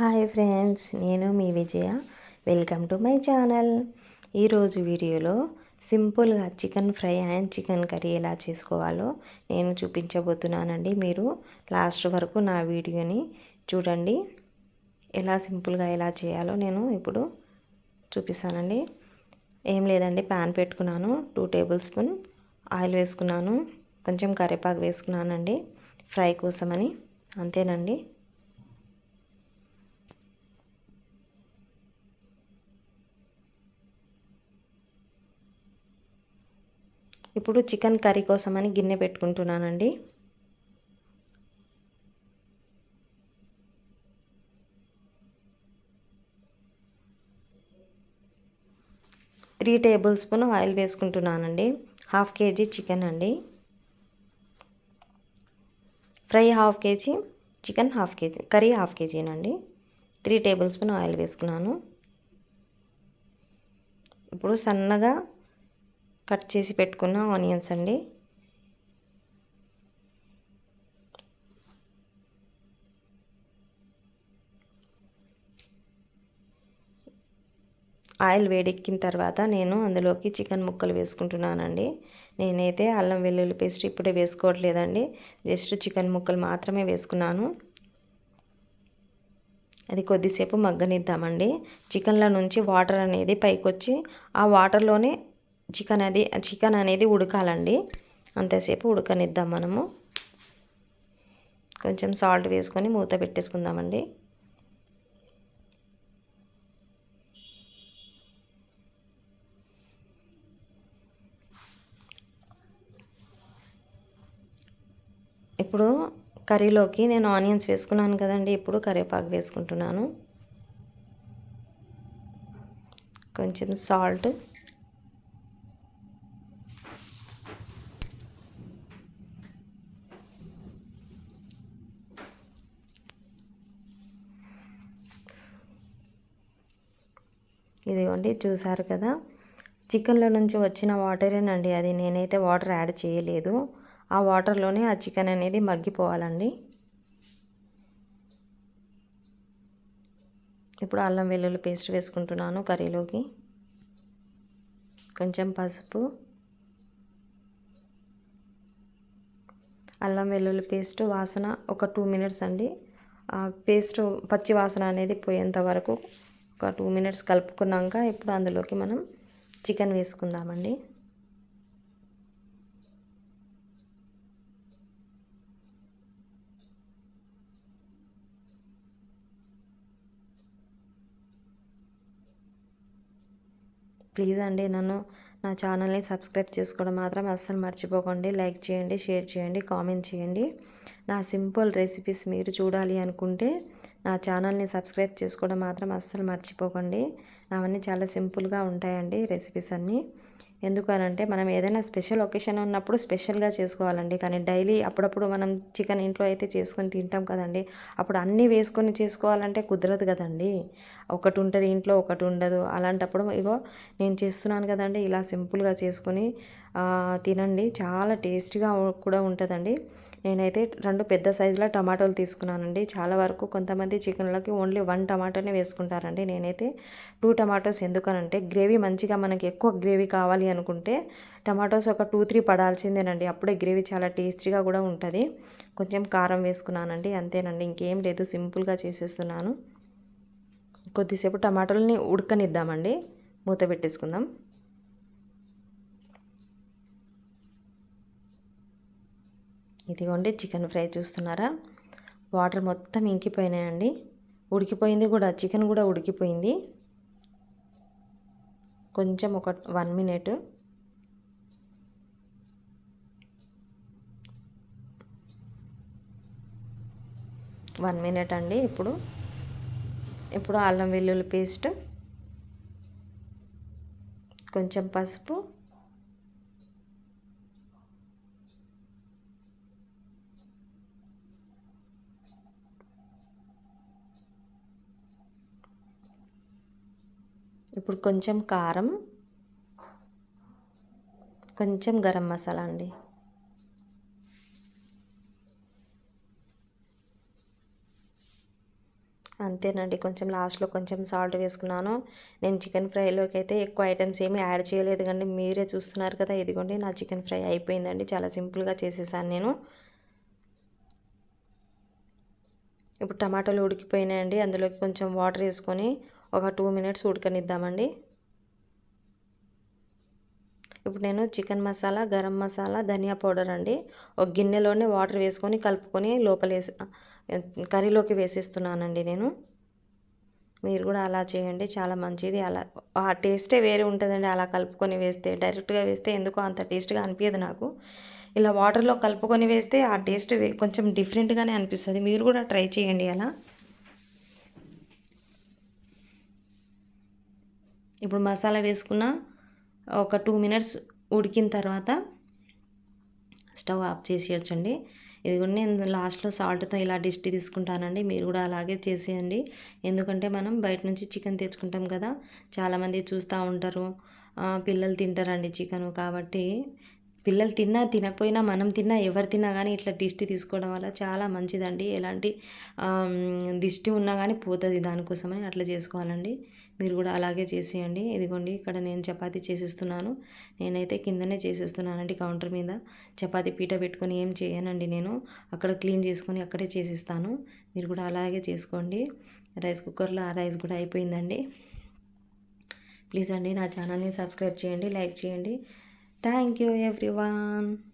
Hi friends నేను మీ Vijaya. Welcome to my channel. ఈరోజు వీడియోలో సింపుల్గా chicken fry and chicken curry ఎలా చేసుకోవాలో నేను చూపించబోతున్నానండి. మీరు లాస్ట్ వరకు నా వీడియోని చూడండి. ఎలా సింపుల్గా ఎలా చేయాలో నేను ఇప్పుడు చూపిస్తానండి. ఏం లేదండి ప్యాన్ పెట్టుకున్నాను టూ టేబుల్ స్పూన్ ఆయిల్ వేసుకున్నాను కొంచెం కరివేపాకు వేసుకున్నానండి ఫ్రై కోసమని. అంతేనండి. ఇప్పుడు చికెన్ కర్రీ కోసమని గిన్నె పెట్టుకుంటున్నానండి. త్రీ టేబుల్ స్పూన్ ఆయిల్ వేసుకుంటున్నానండి. హాఫ్ కేజీ చికెన్ అండి. Fry half KG chicken half KG curry half కేజీనండి. Three tablespoon oil వేసుకున్నాను. ఇప్పుడు సన్నగా కట్ చేసి పెట్టుకున్న ఆనియన్స్ అండి. ఆయిల్ వేడెక్కిన తర్వాత నేను అందులోకి చికెన్ ముక్కలు వేసుకుంటున్నానండి. నేనైతే అల్లం వెల్లుల్లి పేస్ట్ ఇప్పుడే వేసుకోవట్లేదండి. జస్ట్ చికెన్ ముక్కలు మాత్రమే వేసుకున్నాను. అది కొద్దిసేపు మగ్గనిద్దామండి. చికెన్లో నుంచి వాటర్ అనేది పైకి వచ్చి ఆ వాటర్లోనే చికెన్ అది చికెన్ అనేది ఉడకాలండి. అంతసేపు ఉడకనిద్దాం మనము. కొంచెం సాల్ట్ వేసుకొని మూత పెట్టేసుకుందామండి. ఇప్పుడు కర్రీలోకి నేను ఆనియన్స్ వేసుకున్నాను కదండి. ఇప్పుడు కరివేపాకు వేసుకుంటున్నాను. కొంచెం సాల్ట్ ఇదిగోండి చూసారు కదా? చికెన్లో నుంచి వచ్చిన వాటరేనండి అది నేనైతే వాటర్ యాడ్ చేయలేదు. ఆ వాటర్లోనే ఆ చికెన్ అనేది మగ్గిపోవాలండి. ఇప్పుడు అల్లం వెల్లుల్లి పేస్ట్ వేసుకుంటున్నాను కర్రీలోకి. కొంచెం పసుపు. అల్లం వెల్లుల్లి పేస్ట్ వాసన ఒక టూ మినిట్స్ అండి. ఆ పేస్ట్ పచ్చి వాసన అనేది పోయేంత వరకు ఒక టూ మినిట్స్ కలుపుకున్నాక ఇప్పుడు అందులోకి మనం చికెన్ వేసుకుందామండి. ప్లీజ్ అండి నన్ను నా ఛానల్ని సబ్స్క్రైబ్ చేసుకోవడం మాత్రం అస్సలు మర్చిపోకండి. లైక్ చేయండి షేర్ చేయండి కామెంట్ చేయండి. నా సింపుల్ రెసిపీస్ మీరు చూడాలి అనుకుంటే నా ఛానల్ని సబ్స్క్రైబ్ చేసుకోవడం మాత్రం అస్సలు మర్చిపోకండి. అవన్నీ చాలా సింపుల్గా ఉంటాయండి రెసిపీస్ అన్నీ. ఎందుకనంటే మనం ఏదైనా స్పెషల్ ఒకేషన్ ఉన్నప్పుడు స్పెషల్గా చేసుకోవాలండి. కానీ డైలీ అప్పుడప్పుడు మనం చికెన్ ఇంట్లో అయితే చేసుకొని తింటాం కదండి. అప్పుడు అన్నీ వేసుకొని చేసుకోవాలంటే కుదరదు కదండి. ఒకటి ఉంటుంది ఇంట్లో ఒకటి ఉండదు. అలాంటప్పుడు ఇగో నేను చేస్తున్నాను కదండి. ఇలా సింపుల్గా చేసుకొని తినండి. చాలా టేస్టీగా కూడా ఉంటుందండి. నేనైతే రెండు పెద్ద సైజులో టమాటోలు తీసుకున్నానండి. చాలా వరకు కొంతమంది చికెన్లోకి ఓన్లీ వన్ టమాటోనే వేసుకుంటారండి. నేనైతే టూ టమాటోస్ ఎందుకనంటే గ్రేవీ మంచిగా మనకి ఎక్కువ గ్రేవీ కావాలి అనుకుంటే టమాటోస్ ఒక టూ త్రీ పడాల్సిందేనండి. అప్పుడే గ్రేవీ చాలా టేస్టీగా కూడా ఉంటుంది. కొంచెం కారం వేసుకున్నానండి. అంతేనండి. ఇంకేం లేదు. సింపుల్గా చేసేస్తున్నాను. కొద్దిసేపు టమాటోలని ఉడకనిద్దామండి. మూత పెట్టేసుకుందాం. ఇదిగోండి చికెన్ ఫ్రై చూస్తున్నారా? వాటర్ మొత్తం ఇంకిపోయినాయండి. ఉడికిపోయింది కూడా చికెన్ కూడా ఉడికిపోయింది. కొంచెం ఒక వన్ మినిట్. వన్ మినిట్ అండి ఇప్పుడు. ఇప్పుడు అల్లం వెల్లుల్లి పేస్ట్ కొంచెం పసుపు ఇప్పుడు కొంచెం కారం కొంచెం గరం మసాలా అండి. అంతేనండి కొంచెం లాస్ట్లో కొంచెం సాల్ట్ వేసుకున్నాను. నేను చికెన్ ఫ్రైలోకి అయితే ఎక్కువ ఐటమ్స్ ఏమీ యాడ్ చేయలేదు కానీ మీరే చూస్తున్నారు కదా ఇదిగోండి నా చికెన్ ఫ్రై అయిపోయిందండి. చాలా సింపుల్గా చేసేసాను నేను. ఇప్పుడు టమాటాలు ఉడికిపోయినాయండి అందులోకి కొంచెం వాటర్ వేసుకొని ఒక టూ మినిట్స్ ఉడకనిద్దామండి. ఇప్పుడు నేను చికెన్ మసాలా గరం మసాలా ధనియా పౌడర్ అండి. ఒక గిన్నెలోనే వాటర్ వేసుకొని కలుపుకొని లోపల వేసి కర్రీలోకి వేసేస్తున్నానండి నేను. మీరు కూడా అలా చేయండి చాలా మంచిది. అలా ఆ టేస్టే వేరే ఉంటుందండి అలా కలుపుకొని వేస్తే. డైరెక్ట్గా వేస్తే ఎందుకో అంత టేస్ట్గా అనిపించదు నాకు. ఇలా వాటర్లో కలుపుకొని వేస్తే ఆ టేస్ట్ కొంచెం డిఫరెంట్గానే అనిపిస్తుంది. మీరు కూడా ట్రై చేయండి అలా. ఇప్పుడు మసాలా వేసుకున్న ఒక టూ మినిట్స్ ఉడికిన తర్వాత స్టవ్ ఆఫ్ చేసేయచ్చండి. ఇది కూడా నేను లాస్ట్లో సాల్ట్తో ఇలా డిష్ తీసుకుంటానండి. మీరు కూడా అలాగే చేసేయండి. ఎందుకంటే మనం బయట నుంచి చికెన్ తెచ్చుకుంటాం కదా చాలామంది చూస్తూ ఉంటారు పిల్లలు తింటారండి చికెను కాబట్టి పిల్లలు తిన్నా తినకపోయినా మనం తిన్నా ఎవరు తిన్నా కానీ ఇట్లా దిష్టి తీసుకోవడం వల్ల చాలా మంచిదండి. ఎలాంటి దిష్టి ఉన్నా కానీ పోతుంది దానికోసమని అట్లా చేసుకోవాలండి. మీరు కూడా అలాగే చేసేయండి. ఇదిగోండి ఇక్కడ నేను చపాతీ చేసేస్తున్నాను. నేనైతే కిందనే చేసేస్తున్నానండి కౌంటర్ మీద. చపాతీ పీట పెట్టుకొని ఏం చేయనండి నేను. అక్కడ క్లీన్ చేసుకొని అక్కడే చేసేస్తాను. మీరు కూడా అలాగే చేసుకోండి. రైస్ కుక్కర్లో ఆ రైస్ కూడా అయిపోయిందండి. ప్లీజ్ అండి నా ఛానల్ని సబ్స్క్రైబ్ చేయండి లైక్ చేయండి. Thank you everyone.